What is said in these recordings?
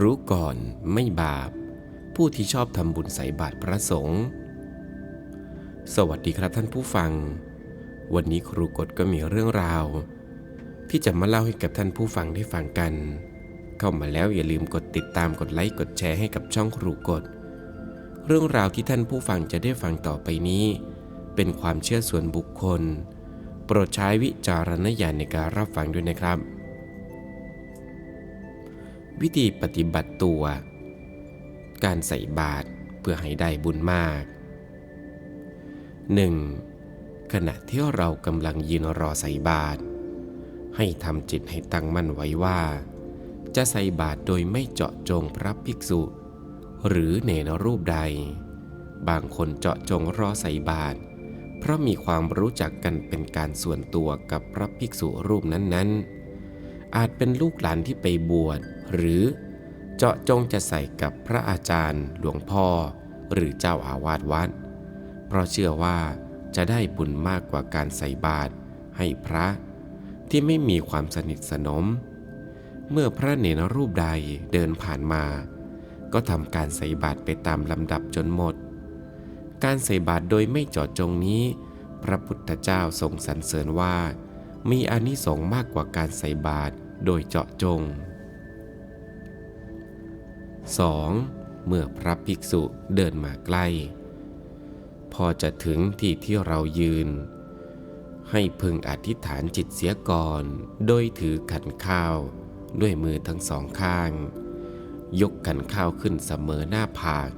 รู้ก่อนไม่บาป ผู้ที่ชอบทำบุญใส่บาตรพระสงฆ์สวัสดีครับท่านผู้ฟัง วันนี้ครูกฎก็มีเรื่องราว ที่จะมาเล่าให้กับท่านผู้ฟังได้ฟังกัน เข้ามาแล้วอย่าลืมกดติดตามกดไลค์กดแชร์ให้กับช่องครูกฎเรื่องราวที่ท่านผู้ฟังจะได้ฟังต่อไปนี้ เป็นความเชื่อส่วนบุคคล โปรดใช้วิจารณญาณในการรับฟังด้วยนะครับ วิธีปฏิบัติตัว การใส่บาตรเพื่อให้ได้บุญมาก 1. ขณะที่เรากำลังยืนรอใส่บาตรให้ทำจิตให้ตั้งมั่นไว้ว่า จะใส่บาตรโดยไม่เจาะจงพระภิกษุ หรือเนรรูปใด บางคนเจาะจงรอใส่บาตรเพราะมีความรู้จักกันเป็นการส่วนตัวกับพระภิกษุรูปนั้นๆ อาจเป็นลูกหลานที่ไปบวชหรือเจาะจงจะใส่กับพระอาจารย์หลวงพ่อ หรือเจ้าอาวาสวัด เพราะเชื่อว่าจะได้บุญมากกว่าการใส่บาตรให้พระที่ไม่มีความสนิทสนม เมื่อพระเนรรูปใดเดินผ่านมา ก็ทำการใส่บาตรไปตามลำดับจนหมด การใส่บาตรโดยไม่เจาะจงนี้ พระพุทธเจ้าทรงสรรเสริญว่า มีอานิสงส์มากกว่าการใส่บาตร โดยเจาะจง 2. เมื่อพระภิกษุเดินมาใกล้ พอจะถึงที่ที่เรายืน ให้พึงอธิษฐานจิตเสียก่อน โดยถือขันข้าว ด้วยมือทั้งสองข้าง ยกขันข้าวขึ้นเสมอหน้าผาก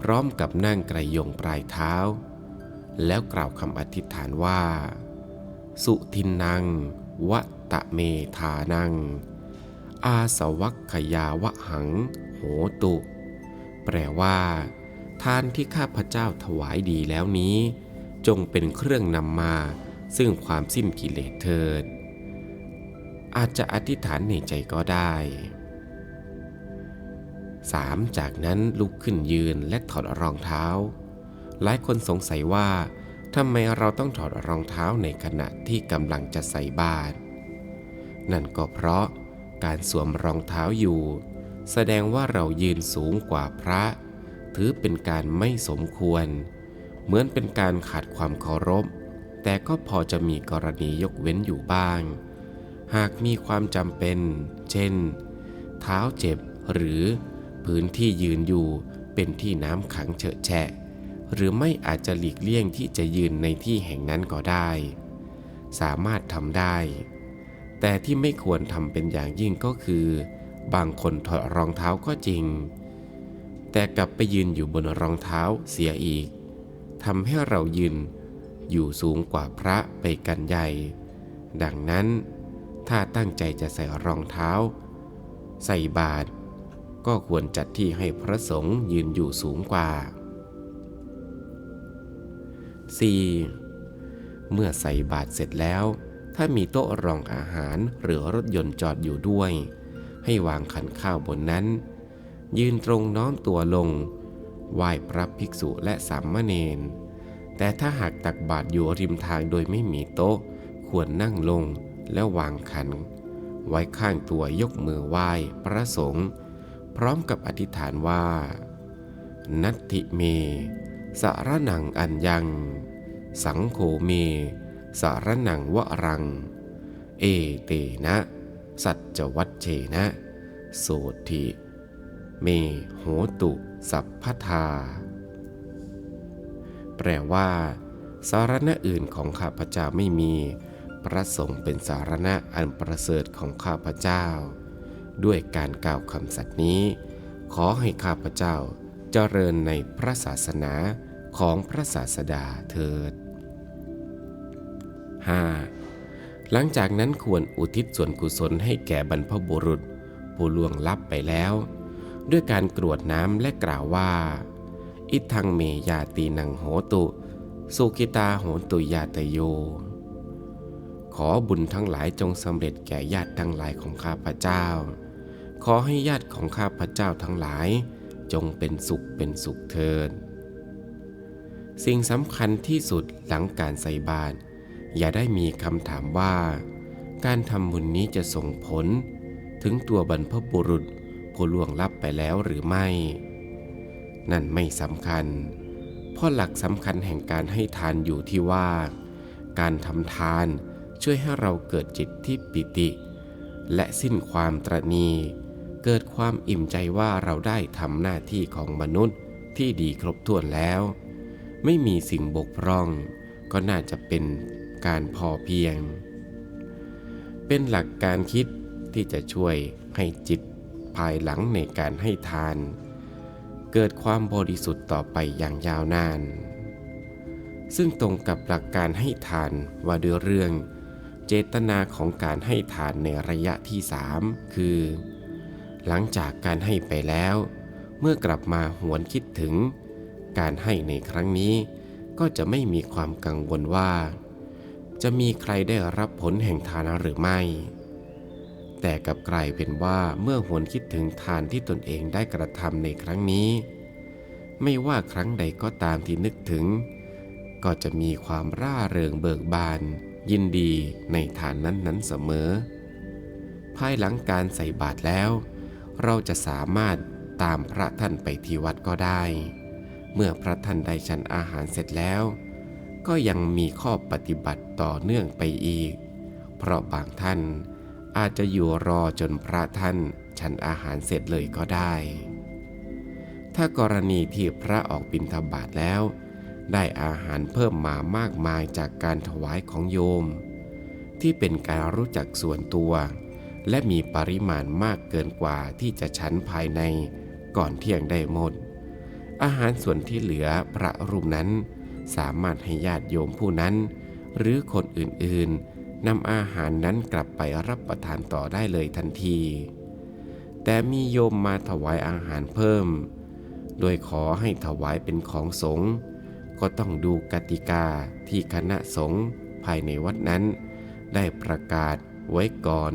พร้อมกับนั่งไกรยงปลายเท้า แล้วกล่าวคำอธิษฐานว่า สุทินนังวะ ตะเมธานัง อาสวัคขยาวะหัง โหตุ แปลว่า ทานที่ข้าพเจ้าถวายดีแล้วนี้ จงเป็นเครื่องนำมา ซึ่งความสิ้นกิเลสเถิด อาจจะอธิษฐานในใจก็ได้ 3. จากนั้นลุกขึ้นยืนและถอดรองเท้า หลายคนสงสัยว่าทำไมเราต้องถอดรองเท้าในขณะที่กำลังจะใส่บาตร นั่นก็เพราะการสวมรองเท้าอยู่ แสดงว่าเรายืนสูงกว่าพระ ถือเป็นการไม่สมควร เหมือนเป็นการขาดความเคารพ แต่ก็พอจะมีกรณียกเว้นอยู่บ้าง หากมีความจำเป็น เช่น เท้าเจ็บหรือพื้นที่ยืนอยู่เป็นที่น้ำขังเฉอะแฉะ หรือไม่อาจจะหลีกเลี่ยงที่จะยืนในที่แห่งนั้นก็ได้ สามารถทำได้ แต่ที่ไม่ควรทำเป็นอย่างยิ่งก็คือ บางคนถอดรองเท้าก็จริง แต่กลับไปยืนอยู่บนรองเท้าเสียอีกทำให้เรายืนอยู่สูงกว่าพระไปกันใหญ่ ดังนั้นถ้าตั้งใจจะใส่รองเท้า ใส่บาตรก็ควรจัดที่ให้พระสงฆ์ยืนอยู่สูงกว่า 4. เมื่อใส่บาตรเสร็จแล้ว ถ้ามีโต๊ะรองอาหารหรือรถยนต์จอดอยู่ด้วย ให้วางขันข้าวบนนั้น ยืนตรงน้อมตัวลง ไหว้พระภิกษุและสามเณร แต่ถ้าหากตักบาตรอยู่ริมทางโดยไม่มีโต๊ะ ควรนั่งลงแล้ววางขัน ไว้ข้างตัวยกมือไหว้พระสงฆ์พร้อมกับอธิษฐานว่า นัตติเม สารนังอัญยัง สังโฆเม สารนังวะรัง เอเตนะ สัจวัตเชนะ โสธิ เมโหตุ สัพพทา แปลว่า สารณะอื่นของข้าพเจ้าไม่มี พระสงฆ์เป็นสารณะอันประเสริฐของข้าพเจ้า ด้วยการกล่าวคำสัตย์นี้ ขอให้ข้าพเจ้าเจริญในพระศาสนาของพระศาสดาเถิด 5. หลังจากนั้นควรอุทิศส่วนกุศลให้แก่บรรพบุรุษ ผู้ล่วงลับไปแล้ว ด้วยการกรวดน้ำและกล่าวว่า อิทังเมยาตีนังโหตุสุกิตาโหตุยาตโย ขอบุญทั้งหลายจงสำเร็จแก่ญาติทั้งหลายของข้าพเจ้า ขอให้ญาติของข้าพเจ้าทั้งหลาย จงเป็นสุขเป็นสุขเถิดสิ่งสำคัญที่สุดหลังการใส่บาตร อย่าได้มีคำถามว่า การทำบุญนี้จะส่งผล ถึงตัวบรรพบุรุษผู้ล่วงลับไปแล้วหรือไม่ นั่นไม่สำคัญ เพราะหลักสำคัญแห่งการให้ทานอยู่ที่ว่า การทำทานช่วยให้เราเกิดจิตที่ปิติ และสิ้นความตรณีเกิดความอิ่มใจว่าเราได้ทำหน้าที่ของมนุษย์ที่ดีครบถ้วนแล้ว ไม่มีสิ่งบกพร่อง ก็น่าจะเป็น การพอเพียง เป็นหลักการคิดที่จะช่วยให้จิตภายหลังในการให้ทาน เกิดความบริสุทธิ์ต่อไปอย่างยาวนาน ซึ่งตรงกับหลักการให้ทานว่าด้วยเรื่อง เจตนาของการให้ทานในระยะที่สามคือ หลังจากการให้ไปแล้ว เมื่อกลับมาหวนคิดถึง การให้ในครั้งนี้ก็จะไม่มีความกังวลว่า จะมีใครได้รับผลแห่งทานหรือไม่ แต่กับกลายเป็นว่าเมื่อหวนคิดถึงทานที่ตนเองได้กระทำในครั้งนี้ ไม่ว่าครั้งใดก็ตามที่นึกถึง ก็จะมีความร่าเริงเบิกบาน ยินดีในฐานนั้นๆเสมอ ภายหลังการใส่บาตรแล้ว เราจะสามารถตามพระท่านไปที่วัดก็ได้ เมื่อพระท่านได้ฉันอาหารเสร็จแล้ว ก็ยังมีข้อปฏิบัติต่อเนื่องไปอีก เพราะบางท่านอาจจะอยู่รอจนพระท่านฉันอาหารเสร็จเลยก็ได้ ถ้ากรณีที่พระออกบิณฑบาตแล้ว ได้อาหารเพิ่มมามากมายจากการถวายของโยม ที่เป็นการรู้จักส่วนตัว และมีปริมาณมากเกินกว่าที่จะฉันภายในก่อนเที่ยงได้หมด อาหารส่วนที่เหลือพระรูปนั้น สามารถให้ญาติโยมผู้นั้น หรือคนอื่นๆนำอาหารนั้นกลับไปรับประทานต่อได้เลยทันที แต่มีโยมมาถวายอาหารเพิ่ม โดยขอให้ถวายเป็นของสงฆ์ก็ต้องดูกติกาที่คณะสงฆ์ภายในวัดนั้น ได้ประกาศไว้ก่อน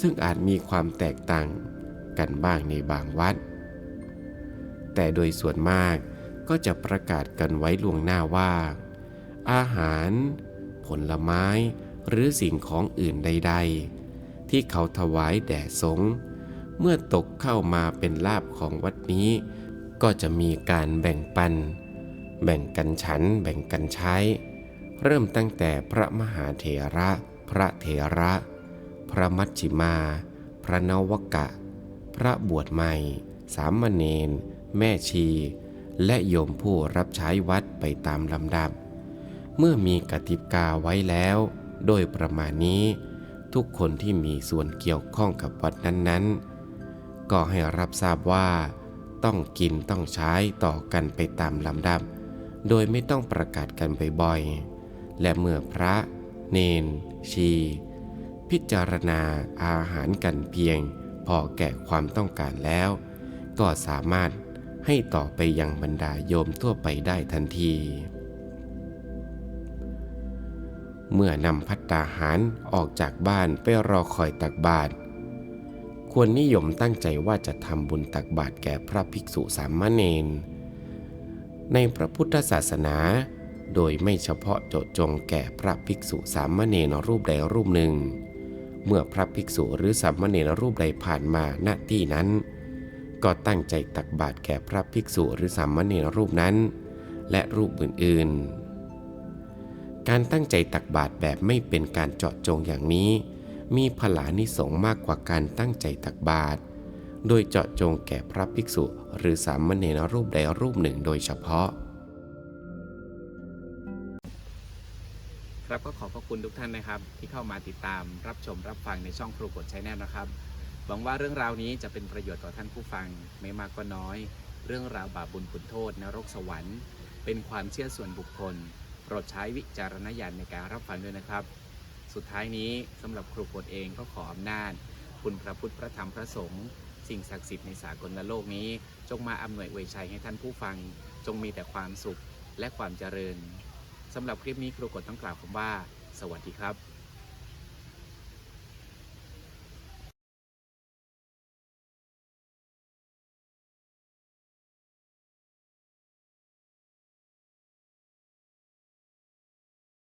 ซึ่งอาจมีความแตกต่างกันบ้างในบางวัด แต่โดยส่วนมาก ก็จะประกาศกันไว้ล่วงหน้าว่า อาหาร ผลไม้หรือสิ่งของอื่นใด ๆ ที่เขาถวายแด่สงฆ์เมื่อตกเข้ามาเป็นลาบของวัดนี้ ก็จะมีการแบ่งปัน แบ่งกันฉัน แบ่งกันใช้ เริ่มตั้งแต่พระมหาเถระ พระเถระ พระมัชชิมา พระนวกะ พระบวชใหม่ สามเณรแม่ชี และโยมผู้รับใช้วัดไปตามลำดับ เมื่อมีกติกาไว้แล้ว โดยประมาณนี้ ทุกคนที่มีส่วนเกี่ยวข้องกับวัดนั้นๆ ก็ให้รับทราบว่า ต้องกินต้องใช้ต่อกันไปตามลำดับ โดยไม่ต้องประกาศกันบ่อยๆ และเมื่อพระ เนน ชี พิจารณาอาหารกันเพียง พอแก่ความต้องการแล้ว ก็สามารถ ให้ต่อไปยังบรรดาโยมทั่วไปได้ทันที เมื่อนำพัตตาหารออกจากบ้านไปรอคอยตักบาตรควรนิยมตั้งใจว่าจะทำบุญตักบาตรแก่พระภิกษุสามเณรในพระพุทธศาสนา โดยไม่เฉพาะเจาะจงแก่พระภิกษุสามเณรรูปใดรูปหนึ่ง เมื่อพระภิกษุหรือสามเณรรูปใดผ่านมาณที่นั้น ก็ตั้งใจตักบาตรแก่พระภิกษุหรือสามเณรรูปนั้น และรูปอื่นๆ การตั้งใจตักบาตรแบบไม่เป็นการเจาะจงอย่างนี้ มีพลานิสงมากกว่าการตั้งใจตักบาตรโดยเจาะจงแก่พระภิกษุหรือสามเณรรูปใดรูปหนึ่งโดยเฉพาะ ครับก็ขอบพระคุณทุกท่านนะครับ ที่เข้ามาติดตามรับชมรับฟังในช่องครูกดใช้แนลนะครับ หวังว่าเรื่องราวนี้จะเป็นประโยชน์ต่อท่านผู้ฟังไม่มากก็น้อย เรื่องราวบาปบุญคุณโทษนรกสวรรค์ เป็นความเชื่อส่วนบุคคลโปรดใช้วิจารณญาณในการรับฟังด้วยนะครับ สุดท้ายนี้สำหรับครูกดเองก็ขออำนาจ คุณพระพุทธพระธรรมพระสงฆ์สิ่งศักดิ์สิทธิ์ในสากลโลกนี้ จงมาอำนวยอวยชัยให้ท่านผู้ฟัง จงมีแต่ความสุขและความเจริญสำหรับคลิปนี้ครูกดต้องกล่าวคำว่า สวัสดีครับ